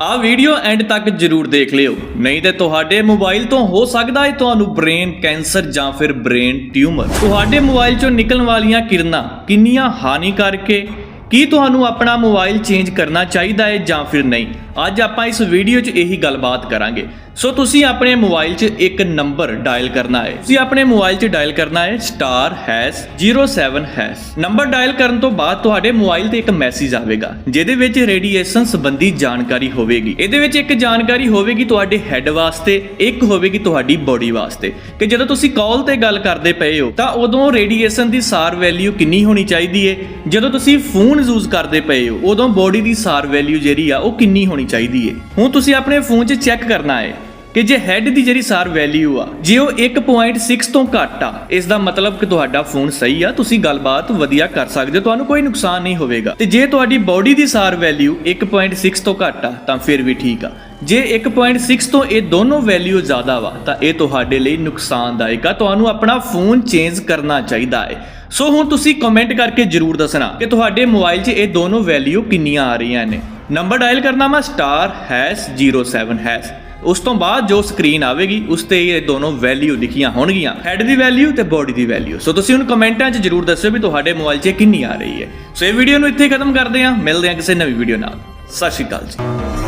ਆਹ video and ਤੱਕ ਜਰੂਰ ਦੇਖ ਲਿਓ। ਨਹੀਂ ਤੇ ਤੁਹਾਡੇ ਮੋਬਾਈਲ ਤੋਂ ਹੋ ਸਕਦਾ ਹੈ ਤੁਹਾਨੂੰ ਬ੍ਰੇਨ ਕੈਂਸਰ ਜਾਂ ਫਿਰ ਬ੍ਰੇਨ ਟਿਊਮਰ ਤੁਹਾਡੇ ਮੋਬਾਈਲ ਚੋਂ ਨਿਕਲਣ ਵਾਲੀਆਂ ਕਿਰਨਾਂ ਕਿੰਨੀਆਂ ਹਾਨੀਕਾਰਕ ਹੈ ਕੀ ਤੁਹਾਨੂੰ ਆਪਣਾ ਮੋਬਾਈਲ ਚੇਂਜ ਕਰਨਾ ਚਾਹੀਦਾ ਹੈ ਜਾਂ ਫਿਰ ਨਹੀਂ? ਅੱਜ ਆਪਾਂ ਇਸ ਵੀਡੀਓ 'ਚ ਇਹੀ ਗੱਲਬਾਤ ਕਰਾਂਗੇ। ਸੋ ਤੁਸੀਂ ਆਪਣੇ ਮੋਬਾਈਲ 'ਚ ਇੱਕ ਨੰਬਰ ਡਾਇਲ ਕਰਨਾ ਹੈ। ਤੁਸੀਂ ਆਪਣੇ ਮੋਬਾਈਲ 'ਚ ਡਾਇਲ ਕਰਨਾ ਹੈ star hash 07 hash. Number dial ਕਰਨ ਤੋਂ ਬਾਅਦ ਤੁਹਾਡੇ ਮੋਬਾਈਲ ਤੇ ਇੱਕ ਮੈਸੇਜ ਆਵੇਗਾ, ਜਿਹਦੇ ਵਿੱਚ ਰੇਡੀਏਸ਼ਨ ਸੰਬੰਧੀ ਜਾਣਕਾਰੀ ਹੋਵੇਗੀ। ਇਹਦੇ ਵਿੱਚ ਇੱਕ ਜਾਣਕਾਰੀ ਹੋਵੇਗੀ ਤੁਹਾਡੇ ਹੈੱਡ ਵਾਸਤੇ, ਇੱਕ ਹੋਵੇਗੀ ਤੁਹਾਡੀ ਬੋਡੀ ਵਾਸਤੇ। ਕਿ ਜਦੋਂ ਤੁਸੀਂ ਕਾਲ ਤੇ ਗੱਲ ਕਰਦੇ ਪਏ ਹੋ, ਤਾਂ ਉਦੋਂ ਰੇਡੀਏਸ਼ਨ ਦੀ ਸਾਰ ਵੈਲਿਊ ਕਿੰਨੀ ਹੋਣੀ ਚਾਹੀਦੀ ਹੈ? ਜਦੋਂ ਤੁਸੀਂ ਫੋਨ ਯੂਜ਼ ਕਰਦੇ ਪਏ ਹੋ, ਉਦੋਂ ਬੋਡੀ ਦੀ ਸਾਰ ਵੈਲਿਊ ਜਿਹੜੀ ਆ, ਉਹ ਕਿੰਨੀ ਹੋਣੀ ਚਾਹੀਦੀ ਹੈ ਹੁਣ ਤੁਸੀਂ ਆਪਣੇ ਫੋਨ 'ਚ ਚੈੱਕ ਕਰਨਾ ਹੈ ਕਿ ਜੇ ਹੈਡ ਦੀ ਜਿਹੜੀ ਸਾਰ ਵੈਲਿਊ ਆ, ਜੇ ਉਹ 1.6 ਤੋਂ ਘੱਟ ਆ ਇਸ ਦਾ ਮਤਲਬ ਕਿ ਤੁਹਾਡਾ ਫੋਨ ਸਹੀ ਆ, ਤੁਸੀਂ ਗੱਲਬਾਤ ਵਧੀਆ ਕਰ ਸਕਦੇ ਹੋ, ਤੁਹਾਨੂੰ ਕੋਈ ਨੁਕਸਾਨ ਨਹੀਂ ਹੋਵੇਗਾ। ਤੇ ਜੇ ਤੁਹਾਡੀ ਬਾਡੀ ਦੀ ਸਾਰ ਵੈਲਿਊ 1.6 ਤੋਂ ਘੱਟ ਆ, ਤਾਂ ਫਿਰ ਵੀ ਠੀਕ ਆ। ਜੇ 1.6 ਤੋਂ ਇਹ ਦੋਨੋਂ ਵੈਲਿਊ ਜ਼ਿਆਦਾ ਵਾ, ਤਾਂ ਇਹ ਤੁਹਾਡੇ ਲਈ ਨੁਕਸਾਨਦਾਇਕ ਆ। ਤੁਹਾਨੂੰ ਆਪਣਾ ਫੋਨ ਚੇਂਜ ਕਰਨਾ ਚਾਹੀਦਾ ਹੈ ਸੋ ਹੁਣ ਤੁਸੀਂ ਕਮੈਂਟ ਕਰਕੇ ਜਰੂਰ ਦੱਸਣਾ ਕਿ ਤੁਹਾਡੇ ਮੋਬਾਈਲ 'ਚ ਇਹ ਦੋਨੋਂ ਵੈਲਿਊ ਕਿੰਨੀਆਂ ਆ ਰਹੀਆਂ ਨੇ। ਨੰਬਰ ਡਾਇਲ ਕਰਨਾ ਵਾ ਸਟਾਰ ਹੈਸ਼ 07 ਹੈਸ਼ ਉਸ ਤੋਂ ਬਾਅਦ ਜੋ ਸਕਰੀਨ ਆਵੇਗੀ, ਉਸ ਤੇ ਇਹ ਦੋਨੋਂ ਵੈਲਿਊ ਲਿਖੀਆਂ ਹੋਣਗੀਆਂ। ਹੈਡ ਦੀ ਵੈਲਿਊ ਤੇ ਬੋਡੀ ਦੀ ਵੈਲਿਊ ਸੋ ਤੁਸੀਂ ਹੁਣ ਕਮੈਂਟਾਂ 'ਚ ਜਰੂਰ ਦੱਸਿਓ ਵੀ ਤੁਹਾਡੇ ਮੋਬਾਈਲ 'ਚ ਇਹ ਕਿੰਨੀ ਆ ਰਹੀ ਹੈ ਸੋ ਇਹ ਵੀਡੀਓ ਨੂੰ ਇੱਥੇ ਖਤਮ ਕਰਦੇ ਹਾਂ। ਮਿਲਦੇ ਹਾਂ ਕਿਸੇ ਨਵੀਂ ਵੀਡੀਓ ਨਾਲ। ਸਤਿ ਸ਼੍ਰੀ ਅਕਾਲ ਜੀ।